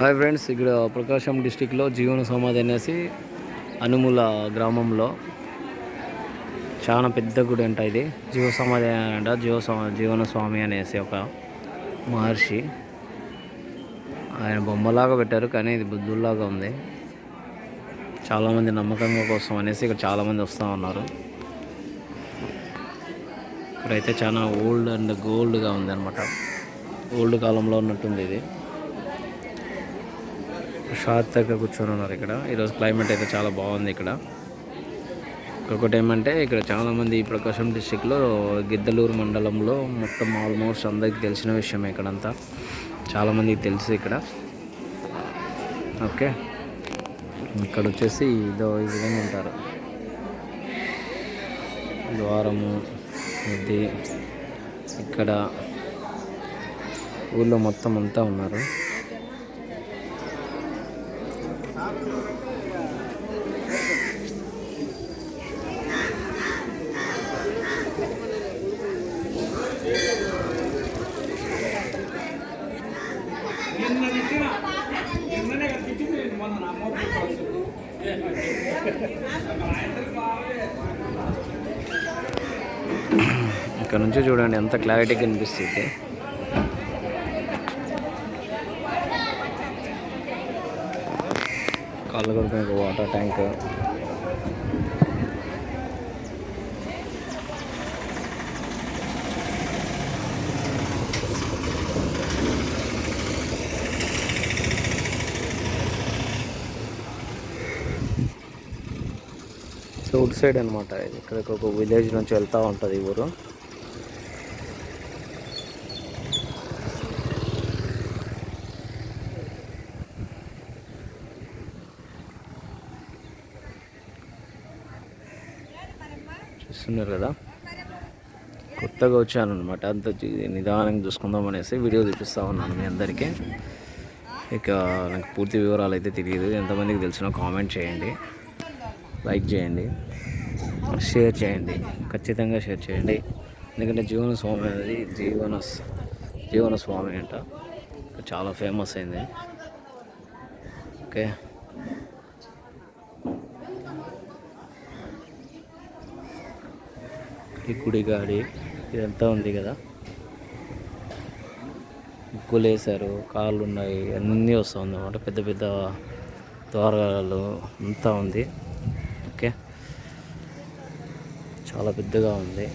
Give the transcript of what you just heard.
Hi friends ఇక్కడ ప్రకాశం డిస్టిక్లో జీవన సమాధి అనేసి అనుముల గ్రామంలో చాలా పెద్ద గుడి అంట ఇది. జీవ సమాధి అంట జీవ జీవన స్వామి అనేసి ఒక మహర్షి ఆయన బొమ్మలాగా పెట్టారు కానీ ఇది బుద్ధుల్లాగా ఉంది. చాలామంది నమ్మకంగా కోసం అనేసి ఇక్కడ చాలామంది వస్తూ ఉన్నారు. ఇక్కడైతే చాలా ఓల్డ్ అండ్ గోల్డ్గా ఉంది అనమాట ఓల్డ్ కాలంలో ఉన్నట్టుంది ఇది. ప్రశాంతంగా కూర్చొని ఉన్నారు ఇక్కడ. ఈరోజు క్లైమేట్ అయితే చాలా బాగుంది ఇక్కడ. ఇంకొకటి ఏమంటే ఇక్కడ చాలామంది ప్రకాశం డిస్టిక్లో గిద్దలూరు మండలంలో మొత్తం ఆల్మోస్ట్ అందరికీ తెలిసిన విషయమే ఇక్కడంతా. చాలామందికి తెలుసు ఇక్కడ. ఓకే. ఇక్కడ వచ్చేసి ఇదో ఈ విధంగా ఉంటారు. ద్వారము ఇది ఇక్కడ ఊళ్ళో మొత్తం అంతా ఉన్నారు. ఇక్కడ నుంచి చూడండి ఎంత క్లారిటీ కనిపిస్తుంది కాళ్ళ కొరకు వాటర్ ట్యాంక్ సౌత్ సైడ్ అనమాట ఇక్కడ ఒక విలేజ్ నుంచి వెళ్తూ ఉంటుంది ఊరు. చూస్తున్నారు కదా. కొత్తగా వచ్చాను అనమాట అంత నిదానంగా చూసుకుందాం అనేసి వీడియో చూపిస్తూ ఉన్నాను మీ అందరికీ. ఇక నాకు పూర్తి వివరాలు అయితే తెలియదు. ఎంతమందికి తెలిసినా కామెంట్ చేయండి. లైక్ చేయండి. షేర్ చేయండి. ఖచ్చితంగా షేర్ చేయండి. ఎందుకంటే జీవన స్వామి అనేది జీవన స- జీవన స్వామి అంట. చాలా ఫేమస్ అయింది. ఓకే. ఈ గుడి గాడి ఇదంతా ఉంది కదా. ముగ్గులు వేసారు కాళ్ళు ఉన్నాయి అన్నీ వస్తూ ఉంది పెద్ద పెద్ద ద్వారాలు అంతా ఉంది. ఓకే. చాలా పెద్దగా ఉంది.